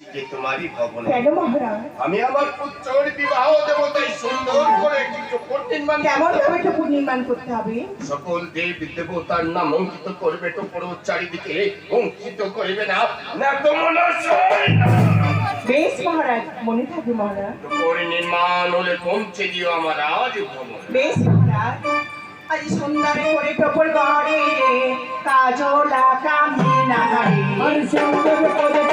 যে তোমারই ভবন। আমি আমার পুত্রের বিবাহ দেবতাই সুন্দর করে একটি চোপড় নির্মাণ কেমন ভাবে ঠাকুর নির্মাণ করতে হবে? সকল দেব দেবতার নাম অঙ্কিত করবে তো পুরো চারিদিকে অঙ্কিত করবে না। না তো মনস্বই বেশ মহারাজ মনে থাকবে মহারাজ। করে হলে পৌঁছে দিও আমার আজ ভবন বেশ মহারাজ। আজ সুন্দর করে টপর গড়ে কাজলা কামিনা গাড়ি সুন্দর করে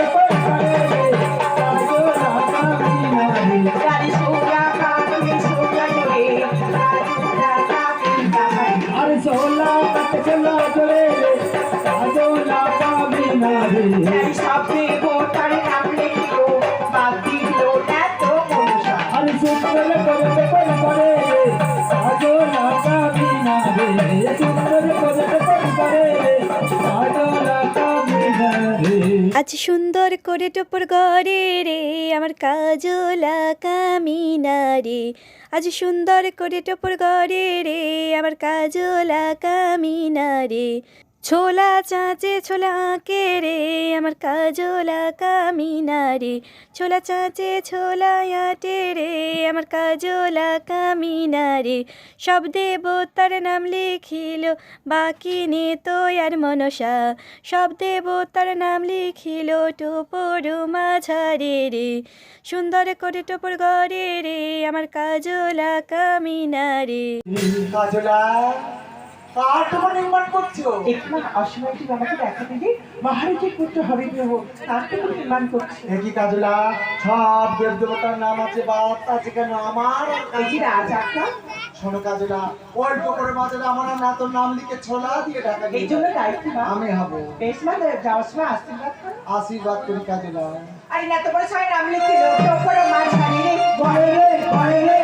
আজ সুন্দর করে টুপুর গড়ে রে আমার কাজলা কামিনা রে। আজ সুন্দর করে টুপুর গড়ে রে আমার কাজলা কামিনা রে। ছোলা চাঁচে, ছোলা আঁকে রে, আমার কাজলা কামিনা রে ছোলা চাঁচে, ছোলা আঁটে রে, আমার কাজলা কামিনা রে সব দেবতার নাম লিখিল, বাকি নে তো আর মনসা। সব দেবতার নাম লিখিল, টোপর মাঝারে রে। সুন্দর করে টোপর গড়ে রে, আমার কাজলা কামিনা রে কাজলা কার তোমার নির্মাণ করছ একটু অসময় তুমি আমাকে দেখা দিলে মহারাজের পুত্র তার নির্মাণ করছে। একই কাজলা? সব দেব দেবতার নাম আছে বাদ আছে কেন আমার এই শোনো কাজলা অল্প করে মাঝে আমার না তোর নাম লিখে ছোলা দিয়ে ঢাকা এই জন্য দায়িত্ব আমি হব। বেশ যাওয়ার সময় আশীর্বাদ করো। আশীর্বাদ করি কাজলা। আরে না তোমার সবাই নাম রে রে কান্না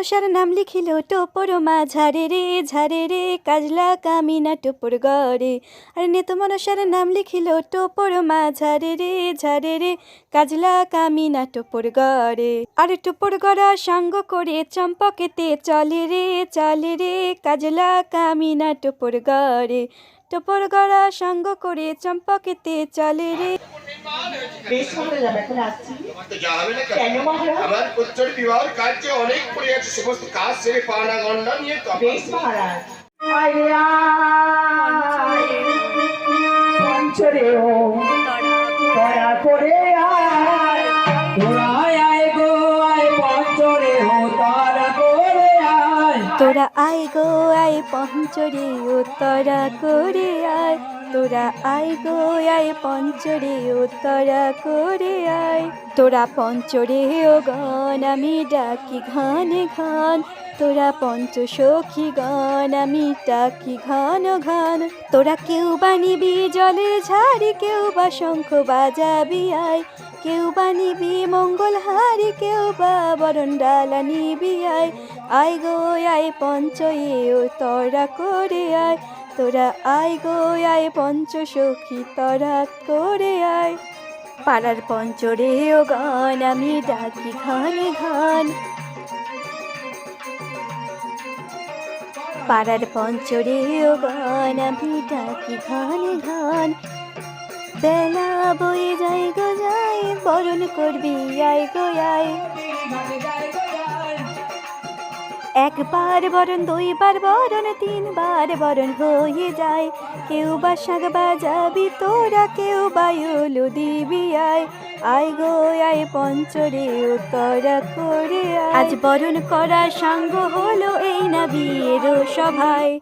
মনসার নাম লিখিল টোপর মাঝারে রে ঝারে রে, কাজলা কামিনা টোপর গড়ে। আর নেত মনসার নাম লিখিল টোপর মাঝারে রে ঝারে রে, কাজলা কামিনা টোপর গড়ে। আর টোপর গড়া সাঙ্গ করে চম্পকেতে চলে রে চলে রে, কাজলা কামিনা টোপর গড়ে। টোপর গড়া সঙ্গ করে চম্পকেতে চলে রে। বেশ ভালো যাবে এখন আসছি। আমার তো যাবে না কেন? মহারাজ? আমার পুত্রের বিবাহ কার্য অনেক পড়ে আছে সমস্ত কাজ সেরে পানা গন্ডা নিয়ে তো বেশ মহারাজ। আয়া পঞ্চরে ও তোরা আয় গো, আয় পঞ্চরে, উত্তরা করে আয়। তোরা আয় গো, আয় পঞ্চরে, উত্তরা করে আয়। তোরা পঞ্চরে, ও গণ, আমি ডাকি ঘনে ঘন। তোরা পঞ্চ সখী গণ, আমি ডাকি ঘন ঘন। তোরা কেউ বা নিবি জলে ঝাড়ি, কেউ বা শঙ্খ বাজাবি আয়। কেউ বা নিবি মঙ্গল হারি, কেউ বা বরণ ডালা নিবি আয়। আয় গো, আয় পঞ্চয়ে তরা করে আয়। তোরা আয় গো, আয় পঞ্চ সখী তরা করে আয়। পাড়ার পঞ্চরে ও গান আমি ডাকি ঘনে ঘন। পাড়ার পঞ্চরে ও গান আমি ডাকি ঘনে ঘন। বেলা বয়ে যাই গো যাই, বরণ করবি আয় গো আয় একবার বরণ, দুইবার বরণ, তিনবার বরণ হয়ে যায়। কেউ বা শাক বাজাবি তোরা, কেউ বা দিবি আয়। আয় গো আয় পঞ্চরে উত্তরা করে আজ বরণ করা সাঙ্গ হলো এই না বিয়ের সভায়।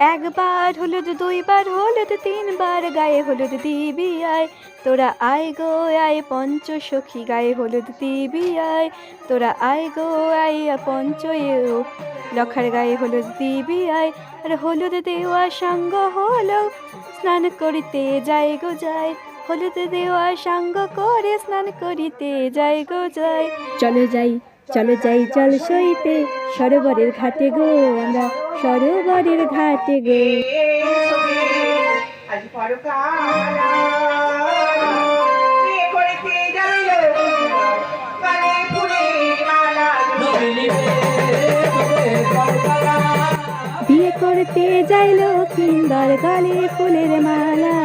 একবার হলুদ, দুইবার হলুদ, তিনবার গায়ে হলুদ দিবি আয় তোরা আয় গো আয় পঞ্চ সখী, গায়ে হলুদ দিবি আয় তোরা আয় গো আয় পঞ্চ লখার গায়ে হলুদ দিবি আয় আর হলুদ দেওয়া সাঙ্গ হলো, স্নান করিতে যাই গো যায় হলুদ দেওয়া সাঙ্গ করে স্নান করিতে যাই গো যায় চলো যাই। চলো যাই জল সইতে সরোবরের ঘাটে গো আমরা সরোবরের ঘাটে গো। বিয়ে করতে যাইল কিন্দর গালে ফুলের মালা।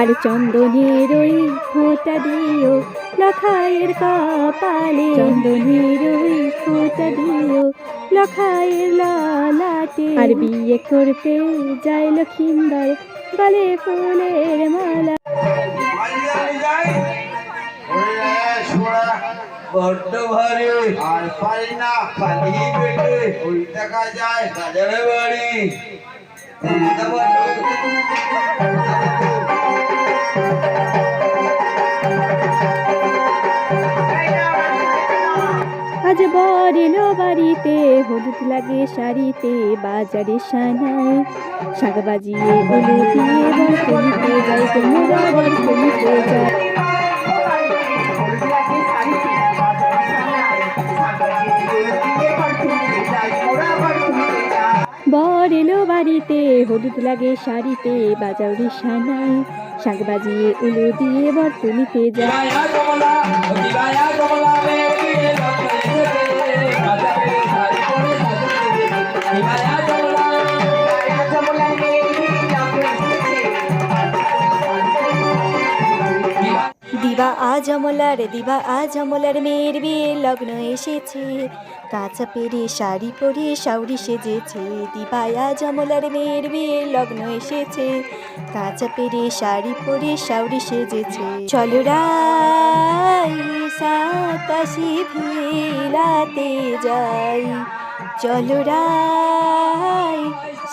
আর চন্দনের ওই ফোঁটা দিও লখায়ের কপালে। চন্দনের ওই ফোঁটা দিও লখায়ের ললাটে। আর বিয়ে করতে যাইল কিন্দর বলে ফুলের মালা। বড্ড ভারী। আর পারি না পালি বেটে ওই দেখা যায়, বাজারে বাড়ি। লাগে শাড়িতে বাজারে সানায় শাক বাজিয়ে উলু দিয়ে বরকলিতে যাই তোমরা বরকলিতে যাই বর এলো বাড়িতে, হলুদ লাগে শাড়িতে, বাজারে সানায় শাক বাজিয়ে উলু দিয়ে বরকলিতে যাই দিবায়া দিবা, আজ অমলার দিবা, আজ অমলার মেয়ের বিয়ের লগ্ন এসেছে, কাঁচা পেরে শাড়ি পরে শাউরি সেজেছে। দিবা আজ অমলার মেয়ের বিয়ের লগ্ন এসেছে, কাঁচা পেরে শাড়ি পরে শাউরি সেজেছে। চলো রাই, সাতাশি ভিলাতে যাই। চলো রাই,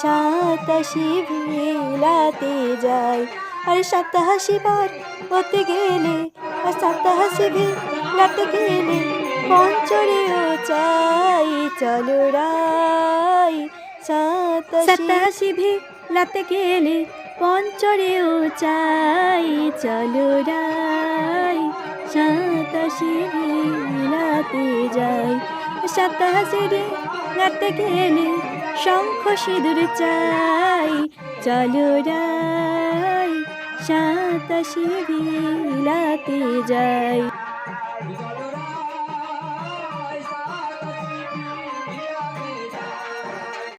সাতাশি ভিলাতে যাই। আরে সাতাশি বার হতে গেলে আর সাতাশি ভিলাতে গেলে পঞ্চরেও চাই, চলো রাই। সাতাশি ভিলাতে গেলে পঞ্চরেও চাই, চলো রাই। সাতাশি ভিলাতে যাই। সাতাশি রাতে গেলে শঙ্খ সিঁদুর চাই, চলো রাই। সাতাশি বিলাতে যাই।